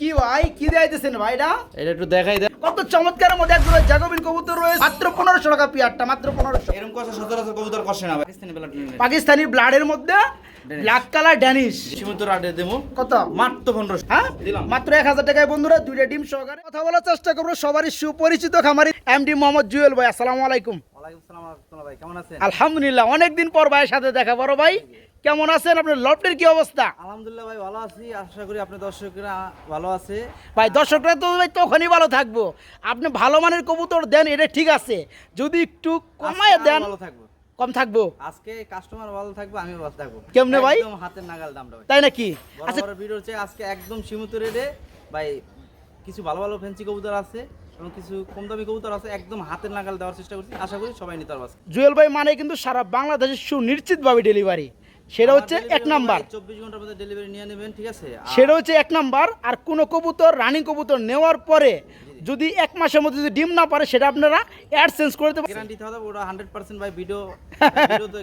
কি ভাই? কি দিয়েছেন ভাইটা এটা একটু দেখাই দেন। কত চমৎকারের মধ্যে একজন জাগবিন কবুতর রয়েছে। মাত্র পনেরোশো টাকা পিয়ারটা মাত্র পনেরোশো। এরকম কথা সচরাচর কবুতর কষে না পাকিস্তানি বেলা পাকিস্তানি ব্লাডের মধ্যে ব্ল্যাক কালার ড্যানিশ সীমিত আডে দেবো। কত? মাত্র পনেরোশো। হ্যাঁ? দিলাম। মাত্র এক হাজার টাকায় বন্ধুরা দুইটা ডিম সহকারে কথা বলার চেষ্টা করব সবারই সুপরিচিত খামারি এমডি মোহাম্মদ জুয়েল ভাই আসসালামু আলাইকুম। ওয়ালাইকুম সালাম ভাই কেমন আছেন? আলহামদুলিল্লাহ অনেকদিন পর ভাইয়ের সাথে দেখা বড় ভাই। কেমন আছেন আপনার লফটের কি অবস্থা? আলহামদুলিল্লাহ ভাই ভালো আছি। আশা করি আপনার দর্শকরা ভালো আছে। ভাই দর্শকরা তো ভাই তখনই ভালো থাকব। আপনি ভালো মানের কবুতর দেন এটা ঠিক আছে। যদি একটু কমায় দেন ভালো থাকব। কম থাকব। আজকে কাস্টমার ভালো থাকবে আমি ভালো থাকব। কেমনে ভাই? একদম হাতের নাগাল দামটা ভাই। তাই নাকি? আচ্ছা। বড় ভিডিও হচ্ছে আজকে একদম সীমিত রেটে ভাই কিছু ভালো ভালো ফ্যান্সি কবুতর আছে এবং কিছু কম দামি কবুতর আছে একদম হাতের নাগাল দেওয়ার চেষ্টা করছি। আশা করি সবাই নিতে পারবে জুয়েল ভাই মানে কিন্তু সারা বাংলাদেশের সুনিশ্চিতভাবে ডেলিভারি সেটা হচ্ছে এক নাম্বার। 24 ঘণ্টার মধ্যে ডেলিভারি নিয়ে নেবেন ঠিক আছে? সেটা হচ্ছে এক নাম্বার। আর কোনো কবুতর রানিং কবুতর নেওয়ার পরে যদি এক মাসের মধ্যে যদি ডিম না পারে সেটা আপনারা অ্যাড চেঞ্জ করে দেবেন গ্যারান্টি দেওয়া থাকে ওটা হান্ড্রেড পার্সেন্ট ভাই ভিডিও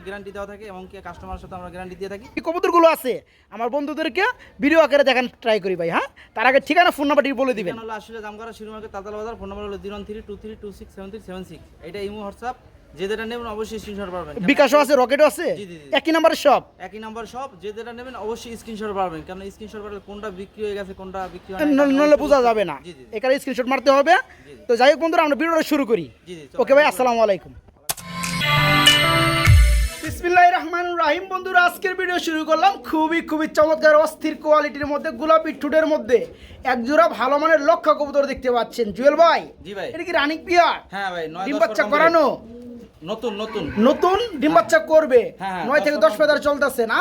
গ্যারান্টি দেওয়া থাকে এবং কি কাস্টমারের সাথে আমরা গ্যারান্টি দিয়ে থাকি। এই কবুতরগুলো আছে। আমার বন্ধুদেরকে ভিডিও আকারে দেখান ট্রাই করি ভাই হ্যাঁ? তার আগে ঠিকানা ফোন নাম্বারটি বলে দিবেন। আসলে জামগাড়া শিরোমার্কেট তাতাল বাজার ফোন নাম্বার হলো zero three two three two six seven three seven six এটা ইমো হোয়াটসঅ্যাপ যেটা নেবেন অবশ্যই স্ক্রিনশট পাবেন। বিকাশও আছে রকেটও আছে। একই নাম্বারের সব একই নাম্বার সব যেটা নেবেন অবশ্যই স্ক্রিনশট পাবেন। কারণ স্ক্রিনশট পারলে কোনটা বিক্রি হয়ে গেছে কোনটা বিক্রি হয় ন- বোঝা যাবে না। এখানে স্ক্রিনশট মারতে হবে। তো যাই হোক বন্ধুরা আমরা ভিডিওটা শুরু করি। ওকে ভাই আসসালামু আলাইকুম। বিসমিল্লাহির রহমানির রহিম। বন্ধুরা আজকের ভিডিও শুরু করলাম খুবই খুবই চমৎকার অস্থির কোয়ালিটির মধ্যে গোলাপি ঠুটের মধ্যে। একজোড়া ভালো মানের লক্ষ্য কবুতর দেখতে পাচ্ছেন। জুয়েল ভাই জি ভাই। এটা কি রানিক পিয়ার? হ্যাঁ ভাই ডিম বাচ্চা করানো? নতুন নতুন। নতুন ডিম বাচ্চা করবে। হ্যাঁ, হ্যাঁ, নয় থেকে দশ ফেদার চলতেছে না।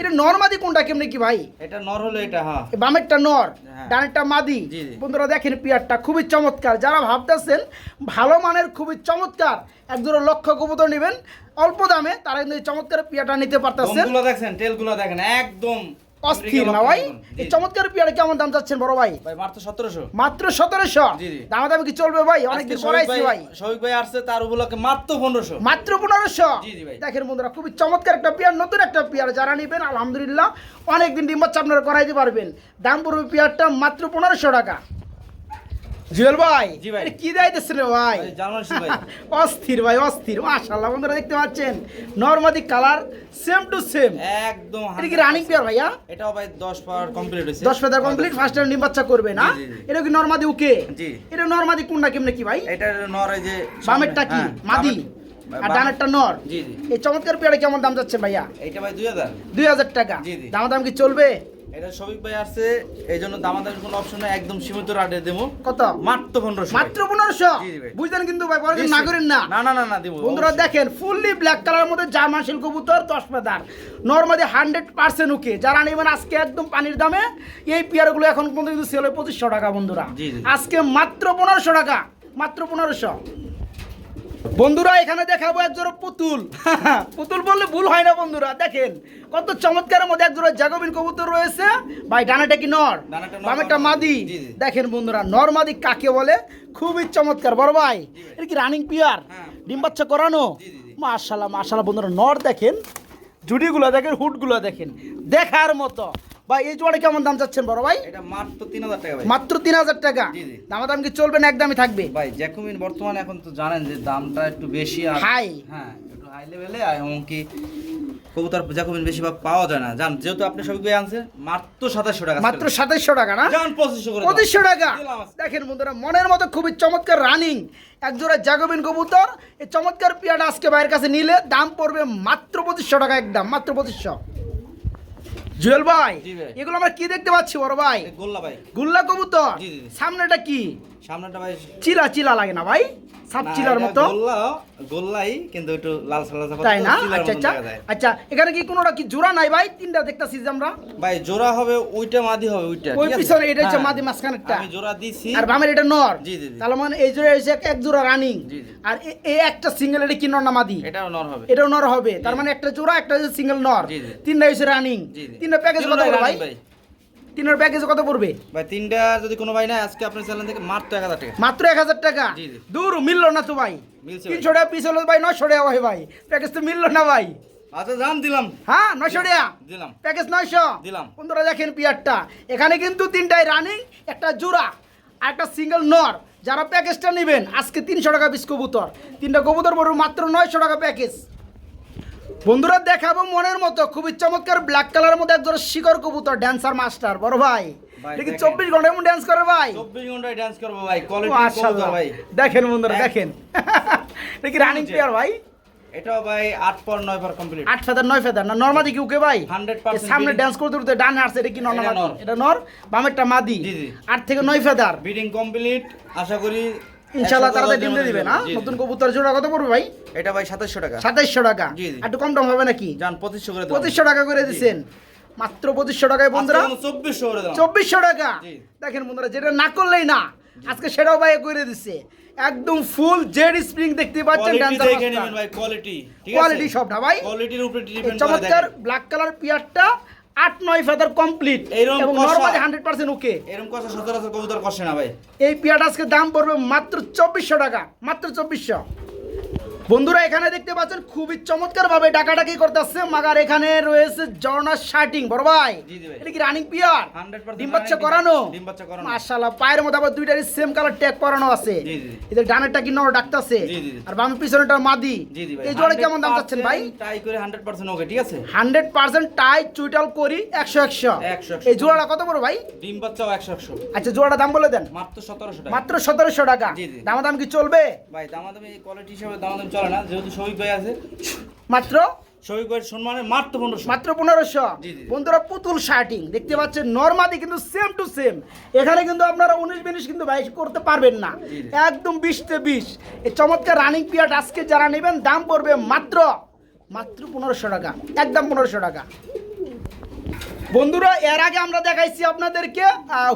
এটা নর্মাদি কোনটা কেমনি কি ভাই? এটা নর হলো এটা হ্যাঁ। বামেরটা নর হ্যাঁ। ডানেরটা মাদি। বন্ধুরা দেখেন পিয়ারটা খুবই চমৎকার। যারা ভাবতেছেন ভালো মানের খুবই চমৎকার এক জোড়া লক্ষ কবুতর নেবেন অল্প দামে তারা কিন্তু চমৎকার পিয়াটা নিতে পারতেছেনগুলো দেখছেন দেখেন একদম অস্থির না ভাই? এই চমৎকার পিয়ারে কেমন দাম চাচ্ছেন বড় ভাই? ভাই মাত্র সতেরোশো। মাত্র সতেরোশো? দাম। দামা কি চলবে ভাই? অনেকদিন পড়াইছি ভাই শহীদ ভাই আসছে তার উপলক্ষে মাত্র পনেরোশো। মাত্র পনেরোশো। দেখেন বন্ধুরা খুবই চমৎকার একটা পিয়ার নতুন একটা পিয়ার যারা নেবেন আলহামদুলিল্লাহ অনেকদিন ডিম্বাচ্ছা আপনারা করাইতে পারবেন। দাম পড়বে পিয়ারটা মাত্র পনেরোশো টাকা। জুয়েল ভাই জি ভাই। কি রে ভাই। অস্থির ভাই অস্থির। মাশাআল্লাহ বন্ধুরা দেখতে পাচ্ছেন নরমাদি কালার সেম টু সেম একদম এটা কি রানিং পিয়ার ভাইয়া? এটাও ভাই দশ পাওয়ার কমপ্লিট হয়েছে। দশ ফেদার কমপ্লিট ফার্স্ট টাইম ডিম বাচ্চা করবে না। এটা কি নরমাদি ওকে জি। এটা নরমাদি কোনটা কেমনে কি ভাই? এটা নর এই যে বামেরটা কি? হ্যাঁ, মাদি? আর ডানেরটা নর? জি জি। এই চমৎকার পেয়ারে কেমন দাম যাচ্ছে ভাইয়া? এইটা ভাই দুই হাজার। দুই হাজার টাকা। জি, জি। দাম দাম কি চলবে? এটা শফিক ভাই আসছে এই জন্য দামাদামি কোনো অপশন নাই একদম সীমিত রাটে দেবো কত? মাত্র পনেরোশো মাত্র পনেরোশো। বুঝলেন কিন্তু ভাই কিন্তু না করেন না। না না না না দিব বন্ধুরা দেখেন ফুললি ব্ল্যাক কালার মধ্যে জার্মান শিল কবুতর feather normally hundred percent okay যারা নেবেন আজকে একদম পানির দামে এই পেয়ারগুলো এখন পর্যন্ত কিন্তু সেল হয় পঁচিশশো টাকা বন্ধুরা। আজকে মাত্র পনেরোশো টাকা। মাত্র পনেরোশো। বন্ধুরা এখানে দেখাবো এক জোড়া পুতুল। পুতুল বললে ভুল হয় না বন্ধুরা দেখেন। কত চমৎকারের মধ্যে এক জোড়া জাগবিন কবুতর রয়েছে। ভাই ডানাটা কি নর? বামেরটা মাদি। দেখেন বন্ধুরা নর মাদি কাকে বলে? খুবই চমৎকার। বড় ভাই এটা কি রানিং পিয়ার হ্যাঁ। ডিম বাচ্চা করানো। মাশাল্লাহ মাশাল্লাহ বন্ধুরা নর দেখেন। জুডিগুলো দেখেন হুডগুলো দেখেন। দেখার মতো। ভাই এই জোড়া কেমন দাম চাচ্ছেন বড় ভাই? এটা মাত্র তিন হাজার টাকা ভাই। মাত্র তিন হাজার টাকা? জি, জি। দামা দাম কি চলবে না একদমই থাকবে? ভাই জ্যাকুমিন বর্তমানে এখন তো জানেন যে দামটা একটু বেশি আর হাই। হ্যাঁ একটু হাই লেভেলে এমনকি কবুতর জ্যাকুমিন বেশি পাওয়া যায় না। জান যেহেতু আপনি সবই পেয়ে আনছেন মাত্র সাতাশশো টাকা মাত্র সাতাইশশো টাকা না? জান পঁচিশশো করে দাও। পঁচিশশো টাকা? দেখেন বন্ধুরা মনের মতো খুবই চমৎকার রানিং এক জোড়া জাগবিন কবুতর। এই চমৎকার পিয়াটা আজকে ভাইয়ের কাছে নিলে দাম পড়বে মাত্র পঁচিশশো টাকা একদম মাত্র পঁচিশশো। জুয়েল ভাই এগুলো আমরা কি দেখতে পাচ্ছি বড় ভাই? গোল্লা ভাই। গোল্লা কবুতর। সামনেটা কি? সামনেটা ভাই চিলা চিলা লাগে না ভাই? সাপ না, চিলার মতো। গোল্লাই কিন্তু একটু লাল সাদা তাই না? আচ্ছা আচ্ছা। আচ্ছা এখানে কি কোনোটা কি জোড়া নাই ভাই? তিনটা দেখতাছি আমরা। ভাই জোড়া হবে ওইটা মাদি হবে ওইটা ওই পিছনে এটা হচ্ছে হ্যাঁ। মাদি মাঝখানেরটা। আমি জোড়া দিছি। আর বামের এটা নর। জি, জি। তাহলে মানে এই জোড়া হচ্ছে এক- জোড়া রানিং। আর এই একটা সিঙ্গেল এটা কি নর না মাদি? এটাও নর হবে। এটাও নর হবে। তার মানে একটা জোড়া একটা সিঙ্গেল নর। তিনটা হচ্ছে রানিং। তিনটা প্যাকেজ কত ভাই। তিনটার প্যাকেজ কত পড়বে? ভাই তিনটা যদি কোনো ভাই না আজকে আপনার চ্যানেল থেকে মাত্র এক হাজার টাকা। মাত্র এক হাজার টাকা। দূর মিললো না তো ভাই। তিনশো টাকা পিস হলো ভাই নশো টাকা ভাই ভাই। প্যাকেজ তো মিললো না ভাই। আচ্ছা জান দিলাম। হ্যাঁ নশো টাকা? দিলাম। প্যাকেজ নয়শো? দিলাম। বন্ধুরা দেখেন পিয়ারটা। এখানে কিন্তু তিনটাই রানিং একটা জোড়া আর একটা সিঙ্গেল নর। যারা প্যাকেজটা নেবেন আজকে তিনশো টাকা পিস কবুতর। তিনটা কবুতর বড় মাত্র নয়শো টাকা প্যাকেজ বন্ধুরা দেখাবো মনের মতো খুবই চমৎকার ব্ল্যাক কালারের মধ্যে একজন শিকর কবুতর ড্যান্সার মাস্টার বড় ভাই। দেখি। চব্বিশ ঘণ্টা এমন ড্যান্স করে ভাই? চব্বিশ ঘন্টায় ডান্স করব ভাই কোয়ালিটি মাশাআল্লাহ। ভাই। দেখেন বন্ধুরা দেখেন। দেখি রানিং। প্লেয়ার ভাই। এটাও ভাই আট পর নয় পর কমপ্লিট আট ফেদার নয় ফেদার না নর্মাদি কি ওকে ভাই। 100% সামনে। ড্যান্স করতে করতে ডানে আসছে এটা কি নর না এটা নর। এটা বামেরটা মাদি। জি, জি। আট থেকে নয় ফেদার বিডিং কমপ্লিট আশা করি তাড়াতাড়ি ডিম দিয়ে। নতুন কবুতর জোড়া কত পড়বে ভাই? এটা ভাই টাকা। টাকা। একটু কম হবে নাকি? পঁচিশশো করে টাকা করে মাত্র টাকায় বন্ধুরা। করে দাও টাকা? দেখেন বন্ধুরা যেটা না করলেই না আজকে সেটাও ভাই করে দিচ্ছে একদম ফুল জেড স্প্রিং দেখতে পাচ্ছেন কোয়ালিটি কোয়ালিটি কোয়ালিটি সবটা ভাই। কোয়ালিটির উপরে চমৎকার ব্ল্যাক কালার পিয়ারটা আট নয় ফেদার কমপ্লিট এবং। নর্মালি হান্ড্রেড পার্সেন্ট ওকে এরকম কথা সচরাচর কবুতর কষে না ভাই। এই আজকে দাম পড়বে মাত্র চব্বিশশো টাকা মাত্র চব্বিশশো। বন্ধুরা এখানে দেখতে পাচ্ছেন খুবই চমৎকার ভাবে ডাকাডাকি করতেছে মাগার এখানে রয়েছে জর্নার শার্টিং বড় ভাই। এটা কি রানিং পিয়ার 100% ডিম বাচ্চা করানো? ডিম বাচ্চা করানো। মাশাআল্লাহ পায়ের মধ্যে আবার দুইটারই সেম কালার ট্যাগ করানো আছে। জি, জি। এদের ডানেরটা কি নর ডাকতাছে? জি, জি, জি। আর বামের পিছনেটা মাদি। জি জি এই জোড়া কেমন দাম চাচ্ছেন ভাই? ট্রাই করে 100% ওকে ঠিক আছে? হান্ড্রেড পার্সেন্ট টাই চুইটাল করি একশো একশো। একশো, একশো। এই জোড়াটা কত বড় ভাই? ডিম বাচ্চাও 100 100 আচ্ছা জোড়াটা দাম বলে দেন। মাত্র 1700 টাকা। মাত্র সতেরোশো টাকা। জি, জি। দামাদাম কি চলবে? ভাই দামাদামি কোয়ালিটি হিসেবে দামাদামি চলে না যেহেতু শহীদ ভাই আছে। মাত্র? শহীদ ভাইয়ের সম্মানে মাত্র পনেরোশো। মাত্র পনেরোশো। বন্ধুরা পুতুল শার্টিং। দেখতে পাচ্ছেন নর্মাদি কিন্তু সেম টু সেম এখানে কিন্তু আপনারা উনিশ বিনিশ কিন্তু বাইশ করতে পারবেন না। একদম বিশতে বিশ। এই চমৎকার রানিং পিরিয়ড আজকে যারা নেবেন দাম পড়বে মাত্র মাত্র পনেরোশো টাকা। একদম পনেরোশো টাকা। বন্ধুরা এর আগে আমরা দেখাইছি আপনাদেরকে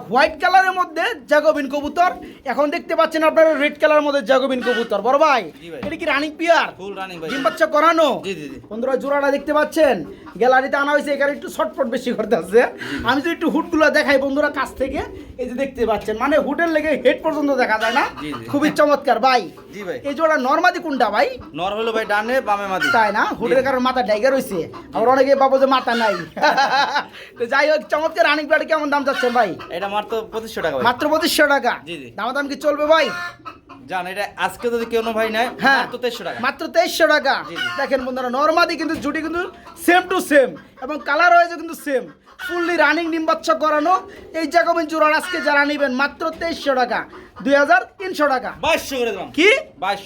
হোয়াইট কালারের মধ্যে জাগোবিন কবুতর। এখন দেখতে পাচ্ছেন আপনারা রেড কালারের মধ্যে জাগোবিন কবুতর। বড় ভাই এটা কি রানিং পিয়ার? ফুল রানিং ভাই। ডিম বাচ্চা করানো? জি, জি, জি। বন্ধুরা জোড়াটা দেখতে পাচ্ছেন? গ্যালারিতে আনা হয়েছে এখানে একটু শর্টফট বেশি করতে আছে আমি যদি একটু হুডগুলো দেখাই বন্ধুরা কাছ থেকে এই যে দেখতে পাচ্ছেন মানে হুডের লেগে হেড পর্যন্ত দেখা যায় না। খুবই চমৎকার ভাই। জি ভাই। এই জোড়া নর্মাদি কোনটা ভাই? নর হলো ভাই ডানে বামে মাদি। তাই না? হুডের কারণে মাথা ডাইগা রয়েছে আবার অনেকে পাবো যে মাথা নাই। তো যাই হোক চমৎকার রানিং প্যাড কেমন দাম চাচ্ছেন ভাই? এটা মাত্র 2500 টাকা মাত্র পঁচিশশো টাকা? জি, জি। দাম দাম কি চলবে ভাই? জান এটা আজকে যদি কেউ ভাই নেয় হ্যাঁ। মাত্র 2300 টাকা। মাত্র তেইশশো টাকা। দেখেন বন্ধুরা নর্মাদি কিন্তু জুটি কিন্তু সেম টু সেম এবং কালার হয়েছে কিন্তু সেম ফুললি রানিং ডিম বাচ্চা করানো। এই জাগমিন জোড়ার আজকে যারা নেবেন মাত্র তেইশশো টাকা। দুই হাজার তিনশো টাকা। 2200 করে দিলাম। কি?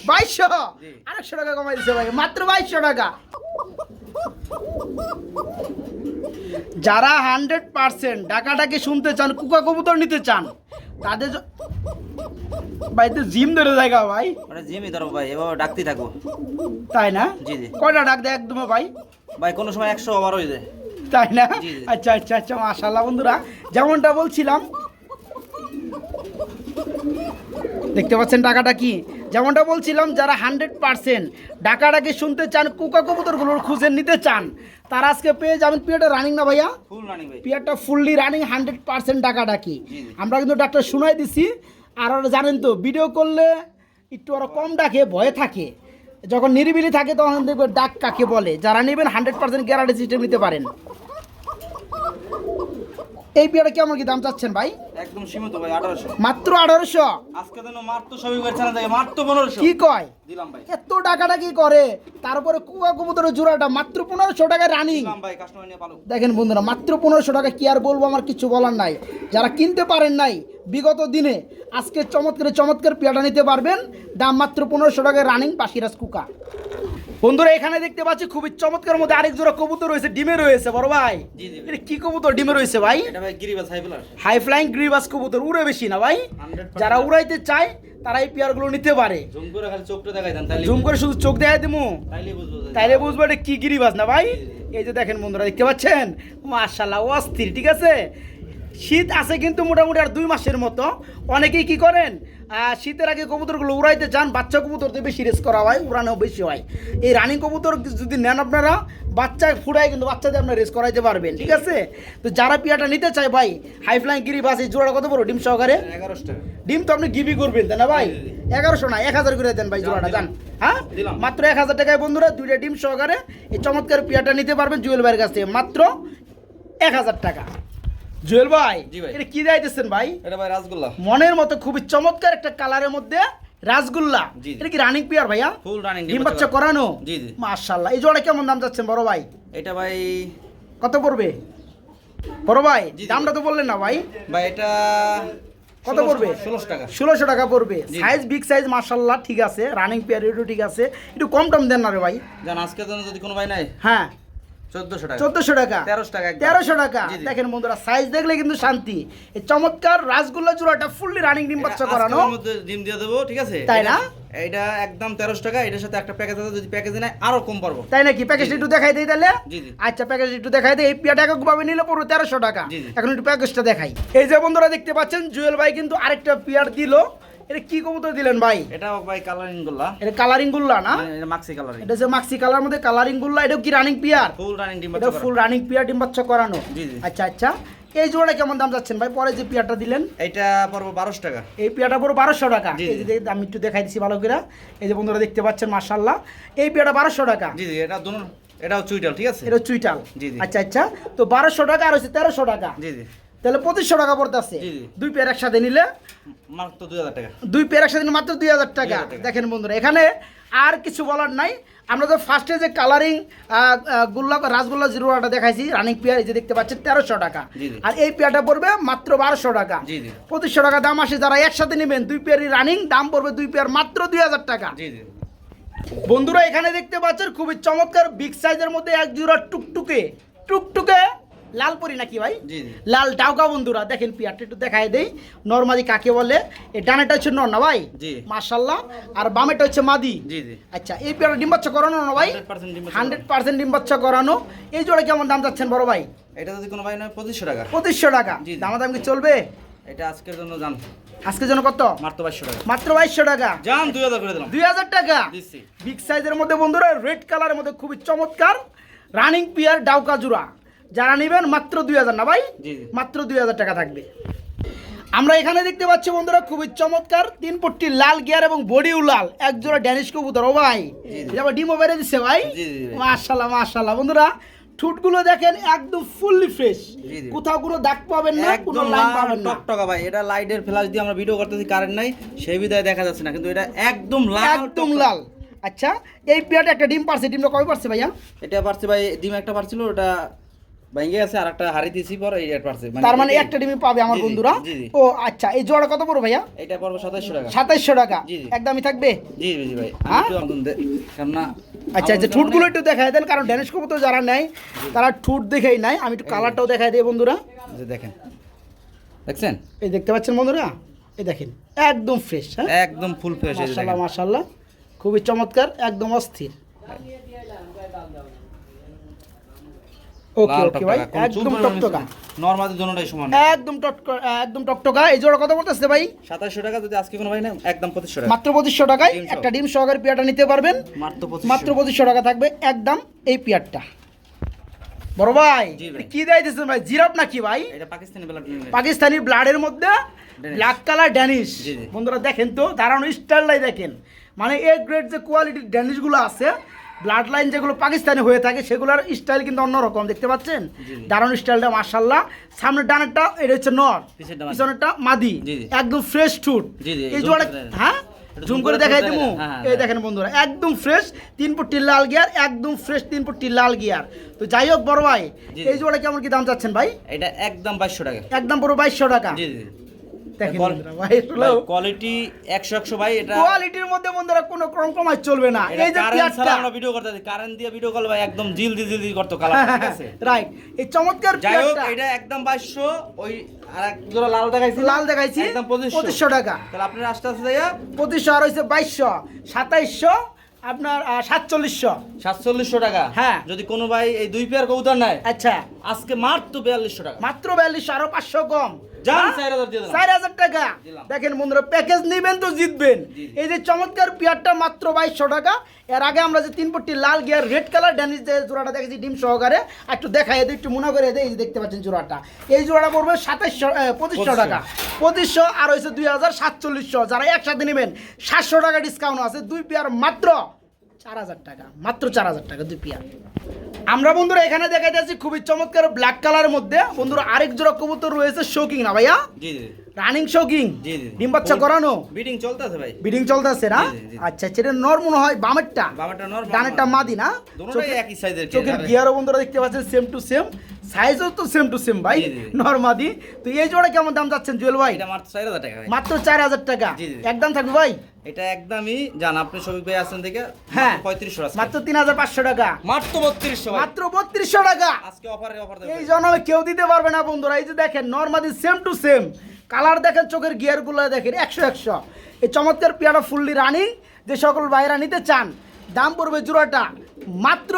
বাইশশো। আরেকশো টাকা কমাই দিচ্ছে ভাই। মাত্র বাইশশো টাকা। যারা হান্ড্রেড পার্সেন্ট ডাকাটাকে শুনতে চান কুকা কবুতর নিতে চান তাদের ভাই তো জিম ধরে জায়গা ভাই। ওটা জিমই ধরো ভাই এভাবে ডাকতেই থাকব তাই না? জি, জি। কয়টা ডাক দেয় একদম ভাই? ভাই কোনো সময় 100 ওভার হয়ে যায়। তাই না। আচ্ছা আচ্ছা আচ্ছা মাশাল্লাহ বন্ধুরা যেমনটা বলছিলাম দেখতে পাচ্ছেন টাকাটা কি? যেমনটা বলছিলাম যারা হান্ড্রেড পার্সেন্ট ডাকাটাকে শুনতে চান কুকা কবুতরগুলোর খুঁজে নিতে চান তারা আজকে পেয়ে যাবেন পিরিয়ডটা রানিং না ভাইয়া? পিয়ারটা ফুললি রানিং হান্ড্রেড পার্সেন্ট ডাকাডাকি। আমরা কিন্তু ডাক্তার শোনাই দিছি আর ওরা জানেন তো ভিডিও করলে একটু ওরা কম ডাকে ভয়ে থাকে। যখন নিরিবিলি থাকে তখন দেখবে ডাক কাকে বলে? যারা নেবেন হান্ড্রেড পার্সেন্ট গ্যারান্টি সিস্টেম নিতে পারেন। এই বিয়াটা কেমন কি দাম চাচ্ছেন ভাই? একদম সীমিত ভাই 1800 মাত্র আঠারোশো? আজকে যেন মাত্র সবই করছে না মাত্র 1500 কি কয়? দিলাম ভাই। এত টাকাটা কি করে? তারপরে কুয়া কবুতরের জোড়াটা মাত্র পনেরোশো টাকায় রানিং। দিলাম ভাই কাস্টমার নিয়ে ভালো। দেখেন বন্ধুরা মাত্র পনেরোশো টাকা কি আর বলব আমার কিছু বলার নাই। যারা কিনতে পারেন নাই বিগত দিনে আজকে চমৎকার চমৎকার পেয়াটা নিতে পারবেন। দাম মাত্র পনেরোশো টাকায় রানিং পাশিরাজ কুকা বন্ধুরা এখানে দেখতে পাচ্ছি খুবই চমৎকার মধ্যে আরেক জোড়া কবুতর রয়েছে ডিমে রয়েছে বড় ভাই। এটা কি কবুতর ডিমে রয়েছে ভাই? হাই ফ্লাইং গ্রিবাস কবুতর উড়ে বেশি না ভাই। যারা উড়াইতে চায় তারা এই পেয়ারগুলো নিতে পারে। জুম করে শুধু চোখ দেখাই দিমু। তাইলে বুঝব তাইলে বুঝব এটা কি গিরিবাস না ভাই? এই যে দেখেন বন্ধুরা দেখতে পাচ্ছেন? মাশাল্লাহ অস্থির ঠিক আছে? শীত আছে কিন্তু মোটামুটি আর দুই মাসের মতো। অনেকেই কি করেন শীতের আগে কবুতরগুলো উড়াইতে চান বাচ্চা কবুতর দিয়ে বেশি রেস করা হয় উড়ানো বেশি হয়। এই রানিং কবুতর যদি নেন আপনারা বাচ্চা ফুটাই কিন্তু বাচ্চাদের আপনার রেস করাইতে পারবেন ঠিক আছে? তো যারা পিয়াটা নিতে চায় ভাই হাই ফ্লাইং গিরিবাস এই জোড়া কত বড়? ডিম সহকারে? 1100 টাকা। ডিম তো আপনি গিবি করবেন তাই না ভাই। এগারোশো না এক হাজার করে দেন ভাই জোড়াটা। যান। হ্যাঁ? মাত্র এক হাজার টাকায় বন্ধুরা দুইটা ডিম সহকারে এই চমৎকার পিয়াটা নিতে পারবেন জুয়েল ভাইয়ের কাছ থেকে। মাত্র এক হাজার টাকা। জুয়েল ভাই এটা কি যাইতেছেন ভাই? এটা ভাই রাসগোল্লা। মনের মতো খুবই চমৎকার একটা কালারের মধ্যে রাসগোল্লা। এটা কি রানিং পিয়ার ভাইয়া? ফুল রানিং ডিম বাচ্চা করানো? জি, জি। মাশাআল্লাহ। এই জোড়া কেমন দাম যাচ্ছেন বড় ভাই? এটা ভাই কত পড়বে? বড় ভাই। দামটা তো বললেন না ভাই। ভাই এটা কত পড়বে? ষোলোশো টাকা। ষোলোশো টাকা পড়বে। সাইজ বিগ সাইজ মার্শাল্লাহ ঠিক আছে। রানিং পেয়ার এটাও ঠিক আছে। একটু কম টম দেন না রে ভাই। জান জন্য যদি কোনো ভাই নাই হ্যাঁ। চোদ্দশো টাকা। তেরোশো টাকা। দেখেন বন্ধুরা সাইজ দেখলে কিন্তু শান্তি। এই চমৎকার রাসগোল্লা চূড়াটা ফুললি রানিং ডিম বাচ্চা করানো। ডিম দিয়ে দেবো ঠিক আছে? তাই না? এটা- একদম তেরোশো টাকা এটার সাথে একটা প্যাকেজ আছে যদি প্যাকেজে নেয় আরও কম পারব তাই নাকি? প্যাকেজটা জি, জি। একটু দেখাই দিই তাহলে। আচ্ছা প্যাকেজ একটু দেখাই দিই। এই পিয়াটা একক ভাবে নিলে পড়বে তেরোশো টাকা। এখন একটু প্যাকেজটা দেখাই। এই যে বন্ধুরা দেখতে পাচ্ছেন জুয়েল ভাই কিন্তু আরেকটা পিয়ার দিল। এটা কি কবুতর দিলেন ভাই? এটা ভাই কালারিংগুলা এটা কালারিং গুল্লা না? মানে এটা মাক্সি কালারিং এটা যে মাক্সি কালার মধ্যে কালারিং গুল্লা এটা কি রানিং পিয়ার ফুল রানিং ডিম এটা ফুল রানিং পিয়ার ডিম বাচ্চা করানো? জি, জি। আচ্ছা আচ্ছা। এই জোড়া কেমন দাম যাচ্ছেন ভাই? পরে যে পিয়ারটা দিলেন? এটা পড়ব বারোশো টাকা। এই পিয়াটা পুরো বারোশো টাকা। এই যে আমি একটু দেখাই দিচ্ছি ভালো করে। এই যে বন্ধুরা দেখতে পাচ্ছেন মার্শাল্লাহ এই পিয়াটা বারোশো টাকা। জি জি এটা দুনো এটাও চুইটাল ঠিক আছে? এটা চুইটাল। জি, জি। আচ্ছা আচ্ছা। তো বারোশো টাকা আর হচ্ছে তেরোশো টাকা। জি জি। তাহলে পঁচিশশো টাকা পড়তেছে। দুই পেয়ার একসাথে নিলে? মাত্র দুই হাজার টাকা। দুই পেয়ার একসাথে নিলে মাত্র দুই হাজার টাকা। দেখেন বন্ধুরা এখানে আর কিছু বলার নাই। আমরা তো ফার্স্টে যে কালারিং গুল্লা রাসগোল্লা জিরোটা দেখাইছি রানিং পেয়ার যে দেখতে পাচ্ছেন তেরোশো টাকা। আর এই পেয়ারটা পড়বে মাত্র বারোশো টাকা। পঁচিশশো টাকা দাম আসে যারা একসাথে নেবেন দুই পেয়ারই রানিং দাম পড়বে দুই পেয়ার মাত্র দুই হাজার টাকা। বন্ধুরা এখানে দেখতে পাচ্ছেন খুবই চমৎকার বিগ সাইজের মধ্যে এক জোড়া টুকটুকে টুকটুকে লাল পরি নাকি ভাই। লাল ডাউকা বন্ধুরা দেখেন পিয়ারটা একটু দেখাই দেই। নর্মালি কাকে বলে? এই ডানেটা হচ্ছে নর না ভাই। মাশাল্লাহ আর বামেটা হচ্ছে মাদি? জি জি। আচ্ছা এই পেয়ারটা ডিম বাচ্চা করানো না ভাই? 100% ডিম বাচ্চা হান্ড্রেড পার্সেন্ট ডিম বাচ্চা করানো। এই জোড়া কেমন দাম যাচ্ছেন বড় ভাই? এটা যদি কোনো ভাই নয় পঁচিশশো টাকা। পঁচিশশো টাকা। দামাদাম কি চলবে? এটা আজকের জন্য যান আজকে যেন কত? মাত্র বাইশশো টাকা। মাত্র বাইশশো টাকা। যান দুই হাজার করে দিলাম। দুই হাজার টাকা। বিগ সাইজের মধ্যে বন্ধুরা রেড কালারের মধ্যে খুবই চমৎকার। রানিং পিয়ার ডাউকা জোড়া। যারা নেবেন মাত্র দুই হাজার না ভাই। মাত্র দুই হাজার টাকা থাকবে। আমরা এখানে দেখতে পাচ্ছি বন্ধুরা খুবই চমৎকার তিন পট্টি লাল গিয়ার এবং বডিও লাল একজোড়া ড্যানিশ কবুতর। ও ভাই আবার ডিমও বেড়ে দিচ্ছে ভাই। মাশাল্লাহ মাশাল্লাহ। বন্ধুরা ঠুটগুলো দেখেন একদম ফুললি ফ্রেশ। কোথাও কোনো দাগ পাবেন না কোনো লাইন পাবেন না। টকটকা ভাই এটা লাইটের ফ্ল্যাশ দিয়ে আমরা ভিডিও করতেছি কারেন্ট নাই সেই বিধায় দেখা যাচ্ছে না কিন্তু এটা একদম লাল একদম লাল। আচ্ছা এই পিয়াটা একটা ডিম পারছে ডিমটা কবে পারছে ভাইয়া? এটা পারছে ভাই ডিম একটা পারছিল ওটা ভেঙে গেছে আর একটা হারি দিয়েছি পর এই এটা পারছে তার মানে একটা ডিমই পাবে আমার বন্ধুরা। ও আচ্ছা এই জোড়া কত পড়ো ভাইয়া? এটা পড়বে সাতাইশশো টাকা। সাতাইশশো টাকা। জি, জি। একদমই থাকবে? জি জি ভাই হ্যাঁ? একটু আমদানি দে- কেননা আচ্ছা আচ্ছা আমাদের ঠুটগুলো একটু দেখাই দেন কারণ ড্যানিশ কবুতর যারা নেয় তারা ঠুট দেখেই নেয়। আমি একটু কালারটাও দেখাই দিই বন্ধুরা। যে দেখেন। দেখছেন? এই দেখতে পাচ্ছেন বন্ধুরা? এই দেখেন একদম ফ্রেশ হ্যাঁ? একদম ফুল ফ্রেশ যে দেখেন। মাশাল্লাহ। খুবই চমৎকার একদম অস্থির। ওকে ওকে ভাই টকটকা, কোনো চুল একদম টকটকা। মিশে- নর্মালি সমান। একদম টকটকা একদম টকটকা। এই জোড়া কত বলতেছে ভাই? সাতাশশো টাকা যদি আজকে কোনো ভাই না একদম পঁচিশশো টাকা। মাত্র পঁচিশশো টাকায় একটা ডিম সহকারে পেয়াটা নিতে পারবেন। মাত্র মাত্র পঁচিশশো পঁচিশশো টাকা থাকবে একদম এই পেয়ারটা। বড় ভাই কি দিয়েছেন ভাই? জিরাপ নাকি ভাই? পাকিস্তানি বেলা পাকিস্তানি ব্লাডের মধ্যে ব্ল্যাক কালার ড্যানিশ। বন্ধুরা দেখেন তো দাঁড়ানো স্টাইলটাই দেখেন। মানে এ গ্রেড যে কোয়ালিটির ড্যানিশগুলো আছে ব্লাড লাইন যেগুলো পাকিস্তানি হয়ে থাকে সেগুলোর স্টাইল কিন্তু অন্যরকম দেখতে পাচ্ছেন জি। স্টাইলটা মার্শাল্লাহ সামনের ডানেরটা এটা হচ্ছে নর। পিছনেরটা মাদি। একদম ফ্রেশ জি, এই জোড়া হ্যাঁ জুম করে দেখাই। দেবো হ্যাঁ, হ্যাঁ, এই হ্যাঁ। দেখেন বন্ধুরা একদম ফ্রেশ তিন ফুটি লাল গিয়ার একদম ফ্রেশ তিন ফুটি লাল গিয়ার তো যাই হোক বড় ভাই এই। জোড়া কেমন কি দাম চাচ্ছেন ভাই এটা একদম বাইশশো টাকা একদম পুরো বাইশশো টাকা কোয়ালিটি একশো একশো ভাই এটা কোয়ালিটির মধ্যে বন্ধুরা কোনো কম্প্রোমাইজ চলবে না। এই যে পেয়ারটা আমরা ভিডিও করতে কারেন্ট দিয়ে ভিডিও করলে ভাই একদম জিল জিল করতো কালার ঠিক আছে? রাইট এই চমৎকার যাই হোক এটা একদম ওই আর এক জোড়া লাল দেখাইছি লাল দেখাইছি। একদম পঁচিশশো। পঁচিশশো টাকা। তাহলে আপনার আস্তে আস্তে যাইয়া পঁচিশশো আর হয়েছে বাইশশো। সাতাইশশো আপনার আহ, সাতচল্লিশশো। সাতচল্লিশশো টাকা? হ্যাঁ। যদি কোনো ভাই এই দুই পেয়ার কবুতর নেয় আচ্ছা। আজকে মাত্র বিয়াল্লিশশো টাকা। মাত্র বিয়াল্লিশশো আরও পাঁচশো কম? চার হাজার দিয়ে দিলাম। চার হাজার টাকা। দেখেন বন্ধুরা প্যাকেজ নিবেন তো জিতবেন। এই যে চমৎকার পেয়ারটা মাত্র বাইশশো টাকা। এর আগে আমরা যে তিন পট্টি লাল গিয়ার রেড কালার ড্যানিশ যে জোড়াটা দেখেছি ডিম সহকারে একটু দেখাই একটু মনে করে এই যে দেখতে পাচ্ছেন জোড়াটা। এই জোড়াটা পড়বে সাতাইশশো পঁচিশশো পঁচিশশো। টাকা। পঁচিশশো আর হয়েছে দুই হাজার সাতচল্লিশশো। যারা একসাথে নেবেন সাতশো টাকা ডিসকাউন্ট আছে। দুই পেয়ার মাত্র চার হাজার টাকা। মাত্র চার হাজার টাকা দুই পেয়ার। আমরা বন্ধুরা এখানে দেখা যাচ্ছে খুবই চমৎকার ব্ল্যাক কালারের মধ্যে। বন্ধুরা আরেক জোড়া কবুতর রয়েছে শোকিং না ভাইয়া? জি জি রানিং শোকিং জি জি ডিম বাচ্চা করানো? বিডিং চলতেছে ভাই। বিডিং চলতেছে না। আচ্ছা সেটা নর মনে হয় বামেরটা? বামেরটা নর ডানেরটা মাদি না? দুটোই একই সাইজের চোখের গিয়ারও বন্ধুরা দেখতে পাচ্ছেন সেম টু সেম সাইজও তো সেম টু সেম ভাই। নর্মাদি তো এই জোড়া কেমন দাম যাচ্ছেন জুয়েল ভাই? এটা মাত্র চার হাজার টাকা মাত্র চার হাজার টাকা। একদম থাকবে ভাই? এটা একদমই জান আপনি শফিক ভাই আছেন থেকে হ্যাঁ। পঁয়ত্রিশশো মাত্র তিন হাজার পাঁচশো টাকা। মাত্র বত্রিশশো মাত্র বত্রিশশো টাকা। আজকে অফারে অফার এই জন্মে কেউ দিতে পারবে না বন্ধুরা। এই যে দেখেন নর্মাদি সেম টু সেম কালার দেখেন চোখের গিয়ারগুলো দেখেন একশো একশো। এই চমৎকার পেয়ারা ফুললি রানিং যে সকল ভাইরা নিতে চান দাম পড়বে জোড়াটা মাত্র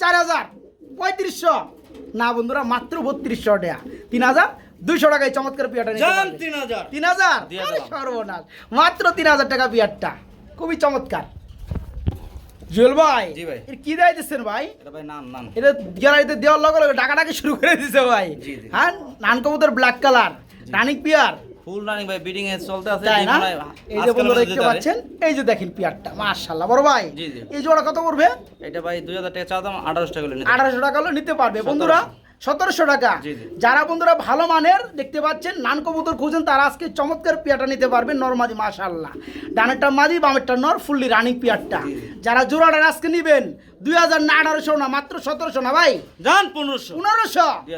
চার হাজার পঁয়ত্রিশশো। না বন্ধুরা মাত্র বত্রিশশো টাকা। তিন হাজার দুইশো টাকায় চমৎকার পেয়ারটা। তিন হাজার। তিন হাজার। সর্বনাশ। মাত্র তিন হাজার টাকা পিয়ারটা। খুবই চমৎকার। জুয়েল ভাই এর কি দেয় দিচ্ছেন ভাই এটা গ্যালারিতে দেওয়ার লগে লগে ডাকাডাকি শুরু করে দিছে ভাই। হ্যাঁ নান কবুতর ব্ল্যাক কালার রানিক পিয়ার। ফুল রানিং ভাই বিডিং এ চলতে আছে তাই না? এই যে বন্ধুরা দেখতে পাচ্ছেন এই যে দেখেন পিয়ারটা মাশাআল্লাহ বড় ভাই। জি, জি। এই জোড়া কত পড়বে? এটা ভাই দুই হাজার টাকা চা দাম আঠারোশো টাকা করে নিতে আঠারোশো টাকা হলে নিতে পারবে। বন্ধুরা সতেরোশো টাকা। যারা বন্ধুরা ভালো মানের দেখতে পাচ্ছেন নান কবুতর খুঁজেন তারা আজকে চমৎকার পিয়াটা নিতে পারবেন নরমাদি মাশাআল্লাহ। ডানেরটা মাদি বামেরটা নর ফুললি রানিং পিয়ারটা। যারা জোড়াটা আজকে নিবেন দুই হাজার না আঠারোশো না মাত্র সতেরোশো না ভাই? জান পনেরোশো। পনেরোশো? কি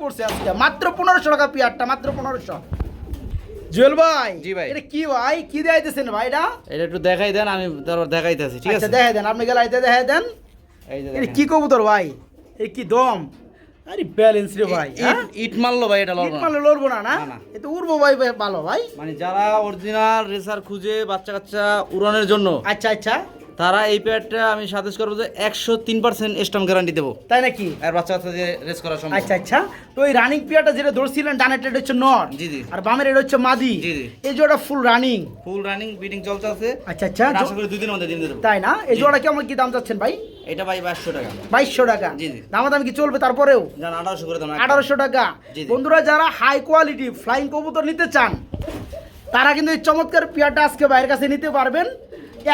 করছে আজকে? মাত্র পনেরোশো টাকা পিয়ারটা মাত্র পনেরোশো। জুয়েল ভাই জি ভাই। এটা কি ভাই? কি দেখাইতেছেন ভাই এটা? এটা একটু দেখাই দেন আমি তারপর দেখাইতেছি ঠিক আচ্ছা আছে? দেখাই দেন আপনি গেলাইতে দেখাই দেন। এই যে এটা কি কবুতর ভাই? এই কি দম? আরে ব্যালেন্স রে ভাই ইট- হ্যাঁ? ইট মারলো ভাই এটা ইট লড়বো না। মারলে লড়বো না না? না, না। এ তো উড়বো ভাই ভাই ভালো ভাই। মানে যারা অরিজিনাল রেসার খুঁজে বাচ্চা কাচ্চা উড়ানোর জন্য আচ্ছা আচ্ছা। তারা এই প্যাডটা আমি সাজেস্ট করব যে একশো তিন পার্সেন্ট স্টাম গ্যারান্টি দেবো। তাই নাকি? আর বাচ্চা কাচ্চা দিয়ে রেস করা সম্ভব। আচ্ছা আচ্ছা। তো ওই রানিং পিয়াটা যেটা ধরছিলেন ডানেরটা এটা হচ্ছে নর। জি, জি। আর বামের এটা হচ্ছে মাদি। জি, জি। এই জোড়া full running full running breeding চলতে আছে। আচ্ছা আচ্ছা। আশা করি দুই দিনের মধ্যে দিন দেবো। তাই না? এই। জোড়া কেমন কি দাম চাচ্ছেন ভাই? এটা ভাই বাইশশো টাকা। বাইশশো টাকা। জি, জি। দামা দাম কি চলবে তারপরেও? জান আঠারোশো করে দাম আঠারোশো টাকা। বন্ধুরা যারা হাই কোয়ালিটি ফ্লাইং কবুতর নিতে চান তারা কিন্তু এই চমৎকার পিয়াটা আজকে বাইরের কাছে নিতে পারবেন।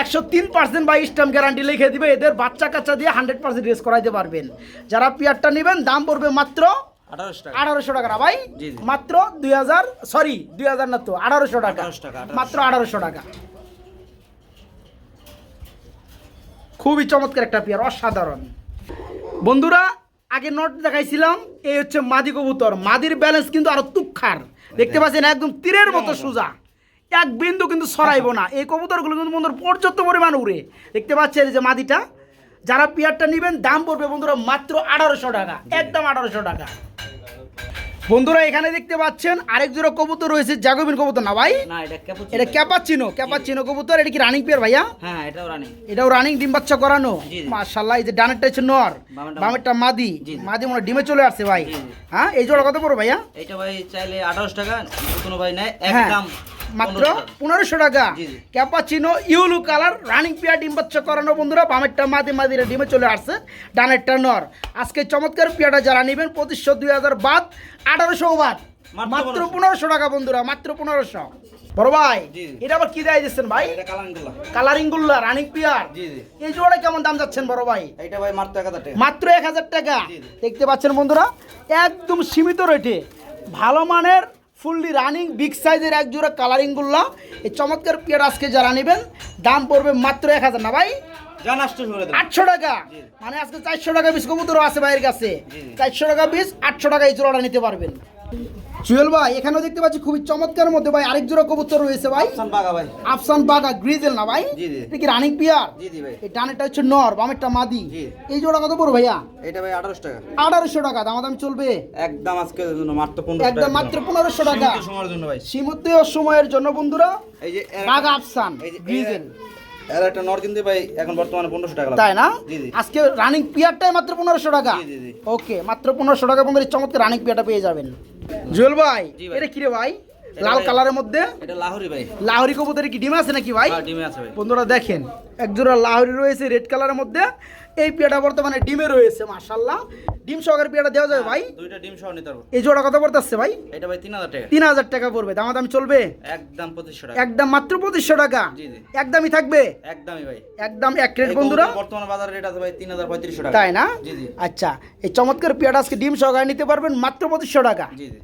একশো তিন পার্সেন্ট বা স্টাম্প গ্যারান্টি লিখে দিবে। এদের বাচ্চা কাচ্চা দিয়ে হান্ড্রেড পার্সেন্ট রেস করাইতে পারবেন। যারা পিয়ারটা নেবেন দাম পড়বে মাত্র আঠারোশো টাকা। ভাই। মাত্র দুই হাজার সরি দুই হাজার না তো আঠারোশো টাকা। 1800 টাকা, 1800 মাত্র আঠারোশো টাকা। খুবই চমৎকার একটা পেয়ার অসাধারণ। বন্ধুরা আগে নোট দেখাইছিলাম এই হচ্ছে মাদি কবুতর। মাদির ব্যালেন্স কিন্তু আরও তুক্ষার। দেখতে পাচ্ছেন একদম তীরের মতো সোজা। এক বিন্দু কিন্তু সরাইবো না। এই কবুতরগুলো কিন্তু বন্ধুর পর্যাপ্ত পরিমাণ উড়ে। দেখতে পাচ্ছেন যে মাদিটা। যারা পেয়ারটা নেবেন দাম পড়বে বন্ধুরা মাত্র আঠারোশো টাকা। একদম আঠারোশো টাকা। বন্ধুরা এখানে দেখতে পাচ্ছেন আরেক জোড়া কবুতর রয়েছে জাগবিন কবুতর না ভাই? এটা ক্যাপাচিনো। ক্যাপাচিনো কবুতর। এটা কি রানিং পেয়ার ভাইয়া? হ্যাঁ এটাও রানিং এটাও রানিং ডিম বাচ্চা করানো। জি। এই যে ডানেরটা হচ্ছে নর। বামেরটা মাদি। মাদি মনে হয় ডিমে চলে আসছে ভাই। হ্যাঁ এই জোড়া কত পড়ো ভাইয়া? এটা ভাই চাইলে আঠারোশো টাকা কোনো ভাই নেয় হ্যাঁ। একদম মাত্র পনেরোশো টাকা। ক্যাপাচিনো ইউলু কালার রানিং পেয়ার ডিম বাচ্চা করানো বন্ধুরা বামেরটা মাদি মাদিরা ডিমে চলে আসছে ডানেরটা নর। আজকে চমৎকার পেয়ারটা যারা নেবেন পঁচিশশো দুই হাজার বাদ আঠারোশো বাদ। মাত্র মাত্র 1500 পনেরোশো টাকা বন্ধুরা মাত্র পনেরোশো। বড় ভাই। এটা আবার কি দেয় দিচ্ছেন ভাই? কালারিং গুল্লা রানিং পিয়ার। এই জোড়া কেমন দাম যাচ্ছেন বড় ভাই? এটা ভাই মাত্র এক হাজার টাকা। মাত্র এক হাজার টাকা। দেখতে পাচ্ছেন বন্ধুরা একদম সীমিত রেটে ভালো মানের ফুললি রানিং বিগ সাইজের এক জোড়া কালারিং গুল্লা এই চমৎকার পেয়ার আজকে যারা নেবেন দাম পড়বে মাত্র এক হাজার। না ভাই? আটশো টাকা। মানে আজকে চারশো টাকা বিশ কবুতরও আছে ভাইয়ের কাছে। চারশো টাকা বিশ আটশো টাকা এই জোড়াটা নিতে পারবেন। জুয়েল ভাই এখানেও দেখতে পাচ্ছি খুবই চমৎকার মধ্যে ভাই আরেক জোড়া কবুতর রয়েছে ভাই। আফসান বাগা ভাই। আফসান বাগা গ্রিজেল না ভাই? জি, জি। এটা কি রানিং পিয়ার? জি জি ভাই। এই ডানেরটা হচ্ছে নর বামেরটা মাদি। এই জোড়া কত পড়ো ভাইয়া? এটা ভাই আঠারোশো টাকা। আঠারোশো টাকা দাম দাম চলবে? একদম আজকে জন্য মাত্র একদম মাত্র পনেরোশো টাকা। সময়ের জন্য ভাই। সীমিত সময়ের জন্য বন্ধুরা এই যে বাগা আফসান এই যে গ্রিজেল। এর একটা নর কিনতে ভাই এখন বর্তমানে পনেরোশো টাকা। তাই না? জি জি। আজকে রানিং পিয়ারটাই মাত্র পনেরোশো টাকা। জি, জি, জি। ওকে মাত্র পনেরোশো টাকা বন্ধুরা চমৎকার রানিং পিয়ারটা পেয়ে যাবেন। জুয়েল ভাই। এটা কিরে ভাই লাল কালারের মধ্যে? এটা লাহোরি ভাই। লাহরি কবুতরের কি ডিম আছে নাকি ভাই? হ্যাঁ ডিমে আছে ভাই। বন্ধুরা দেখেন একজোড়া লাহরি রয়েছে রেড কালারের মধ্যে। এই পেয়াটা বর্তমানে ডিমে রয়েছে মাশাল্লাহ ডিম সহকারে পেয়াটা দেওয়া যাবে ভাই? দুইটা ডিম সহ নিতে পারব। এই জোড়া কত পড়তেছে ভাই? এটা ভাই তিন হাজার টাকা। তিন হাজার টাকা পড়বে। দাম দাম চলবে? একদম পঁচিশশো টাকা। একদম মাত্র পঁচিশশো টাকা? জি জি। একদমই থাকবে? একদমই ভাই। একদম এক রেট বন্ধুরা কবুতর বর্তমান বাজার রেট আছে ভাই তিন হাজার পঁয়ত্রিশশো টাকা। তাই না? জি জি। আচ্ছা এই চমৎকার পেয়াটা আজকে ডিম সহকারে নিতে পারবেন মাত্র পঁচিশশো টাকা। জি জি।